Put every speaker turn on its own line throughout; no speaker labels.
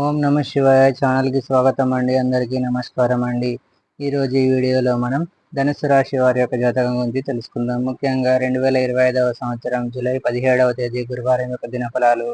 ఓం నమ శివాయ ఛానల్కి స్వాగతం అండి. అందరికీ నమస్కారం అండి. ఈరోజు ఈ వీడియోలో మనం ధనుసు రాశి వారి యొక్క జాతకం గురించి తెలుసుకుందాం. ముఖ్యంగా రెండు వేల ఇరవై ఐదవ సంవత్సరం జూలై పదిహేడవ తేదీ గురువారం యొక్క దినఫలాలు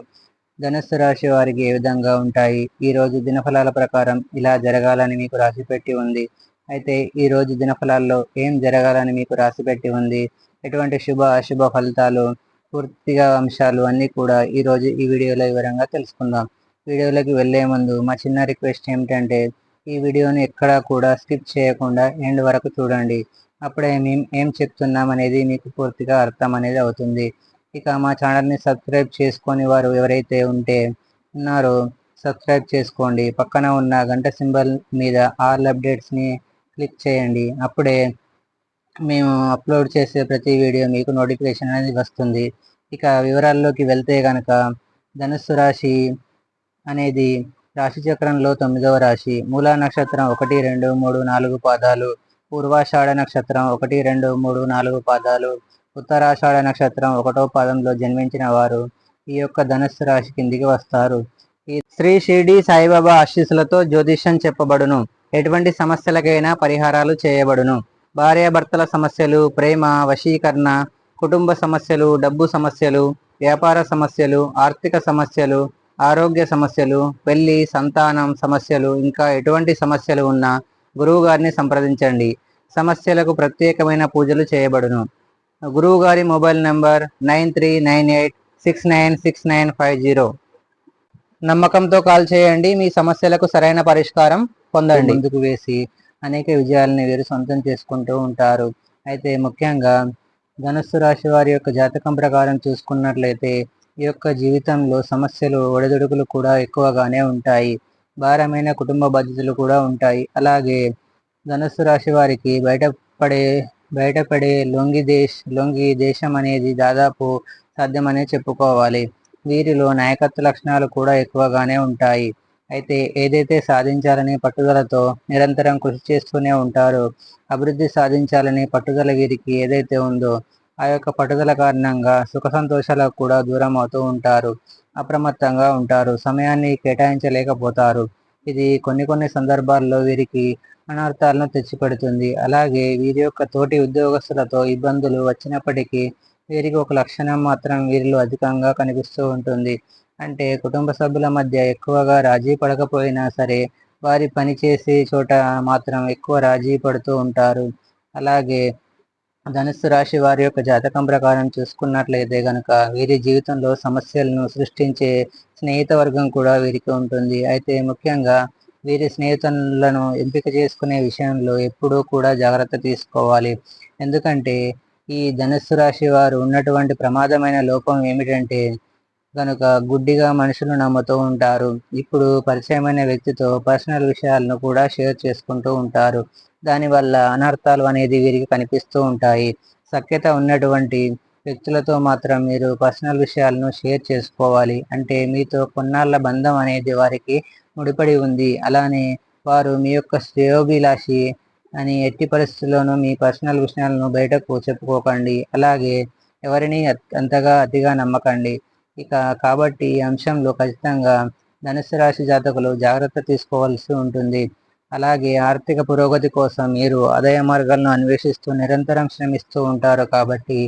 ధనుస్సు రాశి వారికి ఏ విధంగా ఉంటాయి? ఈ రోజు దినఫలాల ప్రకారం ఇలా జరగాలని మీకు రాసిపెట్టి ఉంది. అయితే ఈరోజు దినఫలాల్లో ఏం జరగాలని మీకు రాసిపెట్టి ఉంది? ఎటువంటి శుభ అశుభ ఫలితాలు పూర్తిగా అంశాలు అన్నీ కూడా ఈ రోజు ఈ వీడియోలో వివరంగా తెలుసుకుందాం. వీడియోలోకి వెళ్ళే ముందు మా చిన్న రిక్వెస్ట్ ఏమిటంటే ఈ వీడియోని ఎక్కడా కూడా స్కిప్ చేయకుండా ఎండ్ వరకు చూడండి. అప్పుడే మేము ఏం చెప్తున్నాం అనేది మీకు పూర్తిగా అర్థం అనేది అవుతుంది. ఇక మా ఛానల్ని సబ్స్క్రైబ్ చేసుకొని వారు ఎవరైతే ఉంటే ఉన్నారో సబ్స్క్రైబ్ చేసుకోండి. పక్కన ఉన్న గంట సింబల్ మీద ఆల్ అప్డేట్స్ని క్లిక్ చేయండి. అప్పుడే మేము అప్లోడ్ చేసే ప్రతి వీడియో మీకు నోటిఫికేషన్ అనేది వస్తుంది. ఇక వివరాల్లోకి వెళ్తే కనుక ధనుస్సు రాశి అనేది రాశి చక్రంలో తొమ్మిదవ రాశి. మూలా నక్షత్రం ఒకటి రెండు మూడు నాలుగు పాదాలు. పూర్వాషాఢ నక్షత్రం ఒకటి రెండు మూడు నాలుగు పాదాలు. ఉత్తరాషాఢ నక్షత్రం ఒకటో పాదంలో జన్మించిన వారు ఈ యొక్క ధనుస్సు రాశి కిందికి వస్తారు. ఈ శ్రీ షిరిడి సాయిబాబా ఆశీస్సులతో జ్యోతిష్యం చెప్పబడును. ఎటువంటి సమస్యలకైనా పరిహారాలు చేయబడును. భార్యాభర్తల సమస్యలు ప్రేమ వశీకరణ కుటుంబ సమస్యలు డబ్బు సమస్యలు వ్యాపార సమస్యలు ఆర్థిక సమస్యలు ఆరోగ్య సమస్యలు పెళ్ళి సంతానం సమస్యలు ఇంకా ఎటువంటి సమస్యలు ఉన్నా గురువు గారిని సంప్రదించండి. సమస్యలకు ప్రత్యేకమైన పూజలు చేయబడును. గురువుగారి mobile number nine three nine eight six nine six nine five zero. నమ్మకంతో కాల్ చేయండి మీ సమస్యలకు సరైన పరిష్కారం పొందండి. ముందుకు వేసి అనేక విజయాలని వీరు సొంతం చేసుకుంటూ ఉంటారు. అయితే ముఖ్యంగా ధనుస్సు రాశి వారి యొక్క జాతకం ప్రకారం చూసుకున్నట్లయితే ఈ యొక్క జీవితంలో సమస్యలు ఒడిదుడుకులు కూడా ఎక్కువగానే ఉంటాయి. భారమైన కుటుంబ బాధ్యతలు కూడా ఉంటాయి. అలాగే ధనుస్సు రాశి వారికి బయటపడే బయటపడే లొంగి దేశ్ లొంగి దేశం అనేది దాదాపు సాధ్యమనే చెప్పుకోవాలి. వీరిలో నాయకత్వ లక్షణాలు కూడా ఎక్కువగానే ఉంటాయి. అయితే ఏదైతే సాధించాలనే పట్టుదలతో నిరంతరం కృషి చేస్తూనే ఉంటారో అభివృద్ధి సాధించాలనే పట్టుదల వీరికి ఏదైతే ఉందో ఆ యొక్క పట్టుదల కారణంగా సుఖ సంతోషాలకు కూడా దూరం అవుతూ ఉంటారు అప్రమత్తంగా ఉంటారు సమయాన్ని కేటాయించలేకపోతారు. ఇది కొన్ని కొన్ని సందర్భాల్లో వీరికి అనర్థాలను తెచ్చిపెడుతుంది. అలాగే వీరి యొక్క తోటి ఉద్యోగస్తులతో ఇబ్బందులు వచ్చినప్పటికీ వీరికి ఒక లక్షణం మాత్రం వీరిలో అధికంగా కనిపిస్తూ ఉంటుంది. అంటే కుటుంబ సభ్యుల మధ్య ఎక్కువగా రాజీ పడకపోయినా సరే వారి పని చేసే చోట మాత్రం ఎక్కువ రాజీ పడుతూ ఉంటారు. అలాగే ధనుస్సు రాశి వారి యొక్క జాతకం ప్రకారం చూసుకున్నట్లయితే గనక వీరి జీవితంలో సమస్యలను సృష్టించే స్నేహిత వర్గం కూడా వీరికి ఉంటుంది. అయితే ముఖ్యంగా వీరి స్నేహితులను ఎంపిక చేసుకునే విషయంలో ఎప్పుడూ కూడా జాగ్రత్త తీసుకోవాలి. ఎందుకంటే ఈ ధనుస్సు రాశి వారు ఉన్నటువంటి ప్రమాదమైన లోపం ఏమిటంటే కనుక గుడ్డిగా మనుషులు నమ్ముతూ ఉంటారు. ఇప్పుడు పరిచయమైన వ్యక్తితో పర్సనల్ విషయాలను కూడా షేర్ చేసుకుంటూ ఉంటారు. దానివల్ల అనర్థాలు అనేది వీరికి కనిపిస్తూ ఉంటాయి. సఖ్యత ఉన్నటువంటి వ్యక్తులతో మాత్రం మీరు పర్సనల్ విషయాలను షేర్ చేసుకోవాలి. అంటే మీతో కొన్నాళ్ళ బంధం అనేది వారికి ముడిపడి ఉంది. అలానే వారు మీ యొక్క శ్రేయోభిలాషి అని ఎట్టి పరిస్థితుల్లోనూ మీ పర్సనల్ విషయాలను బయటకు చెప్పుకోకండి. అలాగే ఎవరిని అంతగా అతిగా నమ్మకండి. ఇక కాబట్టి ఈ అంశంలో ఖచ్చితంగా ధనుసు రాశి జాతకులు జాగ్రత్త తీసుకోవాల్సి ఉంటుంది. అలాగే ఆర్థిక పురోగతి కోసం మీరు ఆదాయ మార్గాలను అన్వేషిస్తూ నిరంతరం శ్రమిస్తూ ఉంటారు కాబట్టి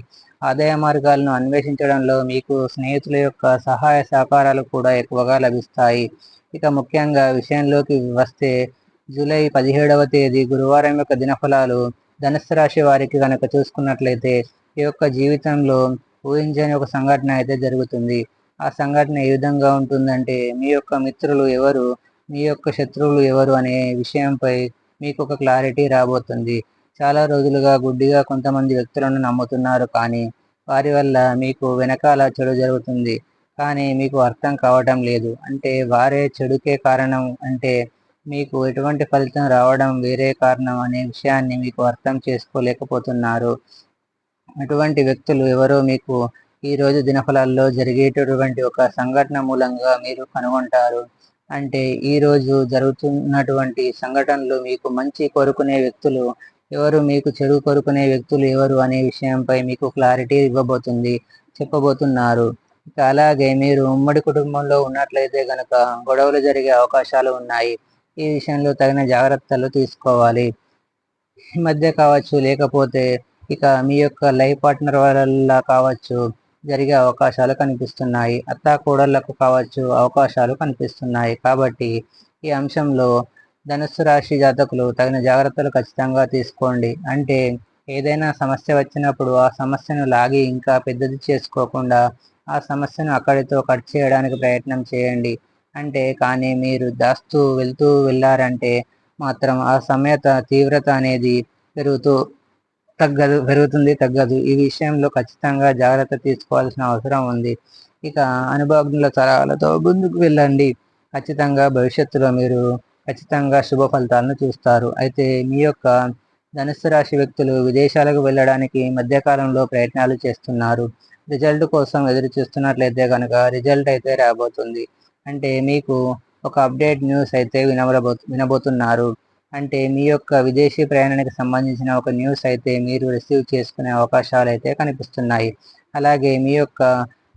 ఆదాయ మార్గాలను అన్వేషించడంలో మీకు స్నేహితుల యొక్క సహాయ సహకారాలు కూడా ఎక్కువగా లభిస్తాయి. ఇక ముఖ్యంగా విషయంలోకి వస్తే జూలై పదిహేడవ తేదీ గురువారం యొక్క దినఫలాలు ధనుసు రాశి వారికి కనుక చూసుకున్నట్లయితే ఈ యొక్క జీవితంలో ఊహించని ఒక సంఘటన అయితే జరుగుతుంది. ఆ సంఘటన ఏ విధంగా ఉంటుందంటే మీ యొక్క మిత్రులు ఎవరు మీ యొక్క శత్రువులు ఎవరు అనే విషయంపై మీకు ఒక క్లారిటీ రాబోతుంది. చాలా రోజులుగా గుడ్డిగా కొంతమంది వ్యక్తులను నమ్ముతున్నారు కానీ వారి వల్ల మీకు వెనకాల చెడు జరుగుతుంది. కానీ మీకు అర్థం కావటం లేదు. అంటే వారే చెడుకే కారణం అంటే మీకు ఎటువంటి ఫలితం రావడం వేరే కారణం అనే విషయాన్ని మీకు అర్థం చేసుకోలేకపోతున్నారు. అటువంటి వ్యక్తులు ఎవరో మీకు ఈ రోజు దినఫలాల్లో జరిగేటటువంటి ఒక సంఘటన మూలంగా మీరు కనుగొంటారు. అంటే ఈ రోజు జరుగుతున్నటువంటి సంఘటనలు మీకు మంచి కోరుకునే వ్యక్తులు ఎవరు మీకు చెడు కోరుకునే వ్యక్తులు ఎవరు అనే విషయంపై మీకు క్లారిటీ ఇవ్వబోతుంది చెప్పబోతున్నారు. ఇక అలాగే మీరు ఉమ్మడి కుటుంబంలో ఉన్నట్లయితే కనుక గొడవలు జరిగే అవకాశాలు ఉన్నాయి. ఈ విషయంలో తగిన జాగ్రత్తలు తీసుకోవాలి. ఈ మధ్య కావచ్చు లేకపోతే ఇక మీ యొక్క లైఫ్ పార్ట్నర్ వల్ల కావచ్చు జరిగే అవకాశాలు కనిపిస్తున్నాయి. అత్తా కూడళ్ళకు కావచ్చు అవకాశాలు కనిపిస్తున్నాయి. కాబట్టి ఈ అంశంలో ధనుస్సు రాశి జాతకులు తగిన జాగ్రత్తలు ఖచ్చితంగా తీసుకోండి. అంటే ఏదైనా సమస్య వచ్చినప్పుడు ఆ సమస్యను లాగి ఇంకా పెద్దది చేసుకోకుండా ఆ సమస్యను అక్కడితో కట్ చేయడానికి ప్రయత్నం చేయండి. అంటే కానీ మీరు దాస్తూ వెళ్తూ వెళ్ళారంటే మాత్రం ఆ సమయత తీవ్రత అనేది పెరుగుతూ తగ్గదు పెరుగుతుంది తగ్గదు. ఈ విషయంలో ఖచ్చితంగా జాగ్రత్త తీసుకోవాల్సిన అవసరం ఉంది. ఇక అనుభవజ్ఞుల సలహాలతో ముందుకు వెళ్ళండి. ఖచ్చితంగా భవిష్యత్తులో మీరు ఖచ్చితంగా శుభ ఫలితాలను చూస్తారు. అయితే మీ యొక్క ధనుస్సు రాశి వ్యక్తులు విదేశాలకు వెళ్ళడానికి మధ్యకాలంలో ప్రయత్నాలు చేస్తున్నారు. రిజల్ట్ కోసం ఎదురు చూస్తున్నట్లయితే కనుక రిజల్ట్ అయితే రాబోతుంది. అంటే మీకు ఒక అప్డేట్ న్యూస్ అయితే వినబడబో వినబోతున్నారు. అంటే మీ యొక్క విదేశీ ప్రయాణానికి సంబంధించిన ఒక న్యూస్ అయితే మీరు రిసీవ్ చేసుకునే అవకాశాలు అయితే కనిపిస్తున్నాయి. అలాగే మీ యొక్క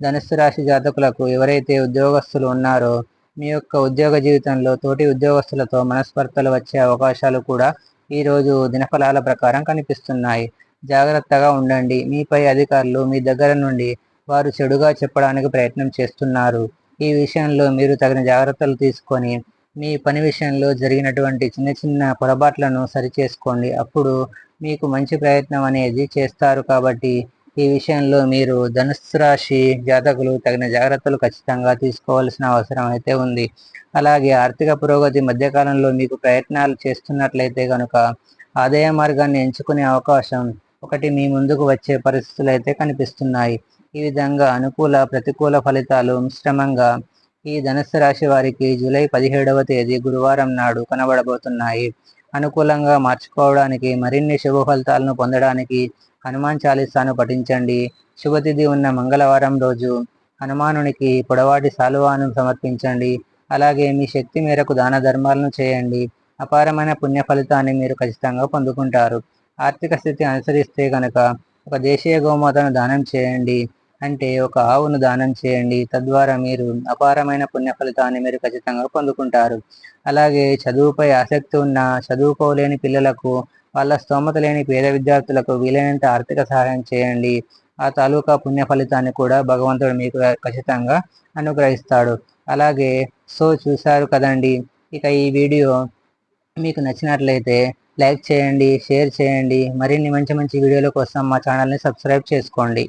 ధనుస్సు రాశి జాతకులకు ఎవరైతే ఉద్యోగస్తులు ఉన్నారో మీ యొక్క ఉద్యోగ జీవితంలో తోటి ఉద్యోగస్తులతో మనస్పర్ధలు వచ్చే అవకాశాలు కూడా ఈరోజు దినఫలాల ప్రకారం కనిపిస్తున్నాయి. జాగ్రత్తగా ఉండండి. మీపై అధికారులు మీ దగ్గర నుండి వారు చెడుగా చెప్పడానికి ప్రయత్నం చేస్తున్నారు. ఈ విషయంలో మీరు తగిన జాగ్రత్తలు తీసుకొని మీ పని విషయంలో జరిగినటువంటి చిన్న చిన్న పొరపాట్లను సరిచేసుకోండి. అప్పుడు మీకు మంచి ప్రయత్నం అనేది చేస్తారు కాబట్టి ఈ విషయంలో మీరు ధనుస్సు రాశి జాతకులు తగిన జాగ్రత్తలు ఖచ్చితంగా తీసుకోవాల్సిన అవసరం అయితే ఉంది. అలాగే ఆర్థిక పురోగతి మధ్యకాలంలో మీకు ప్రయత్నాలు చేస్తున్నట్లయితే కనుక ఆదాయ మార్గాన్ని ఎంచుకునే అవకాశం ఒకటి మీ ముందుకు వచ్చే పరిస్థితులు అయితే కనిపిస్తున్నాయి. ఈ విధంగా అనుకూల ప్రతికూల ఫలితాలు మిశ్రమంగా ఈ ధనుస్సు రాశి వారికి జూలై పదిహేడవ తేదీ గురువారం నాడు కనబడబోతున్నాయి. అనుకూలంగా మార్చుకోవడానికి మరిన్ని శుభ ఫలితాలను పొందడానికి హనుమాన్ చాలీసాను పఠించండి. శుభతిథి ఉన్న మంగళవారం రోజు హనుమానునికి పొడవాటి సాలువాను సమర్పించండి. అలాగే మీ శక్తి మేరకు దాన ధర్మాలను చేయండి. అపారమైన పుణ్య ఫలితాన్ని మీరు ఖచ్చితంగా పొందుకుంటారు. ఆర్థిక స్థితి అనుసరిస్తే కనుక ఒక దేశీయ గోమాతను దానం చేయండి. అంటే ఒక ఆవును దానం చేయండి. తద్వారా మీరు అపారమైన పుణ్య ఫలితాన్ని మీరు ఖచ్చితంగా పొందుకుంటారు. అలాగే చదువుపై ఆసక్తి ఉన్న చదువుకోలేని పిల్లలకు వాళ్ళ స్తోమత లేని పేద విద్యార్థులకు వీలైనంత ఆర్థిక సహాయం చేయండి. ఆ తాలూకా పుణ్య ఫలితాన్ని కూడా భగవంతుడు మీకు ఖచ్చితంగా అనుగ్రహిస్తాడు. అలాగే సో చూశారు కదండి ఇక ఈ వీడియో మీకు నచ్చినట్లయితే లైక్ చేయండి షేర్ చేయండి. మరిన్ని మంచి మంచి వీడియోల కోసం మా ఛానల్ని సబ్స్క్రైబ్ చేసుకోండి.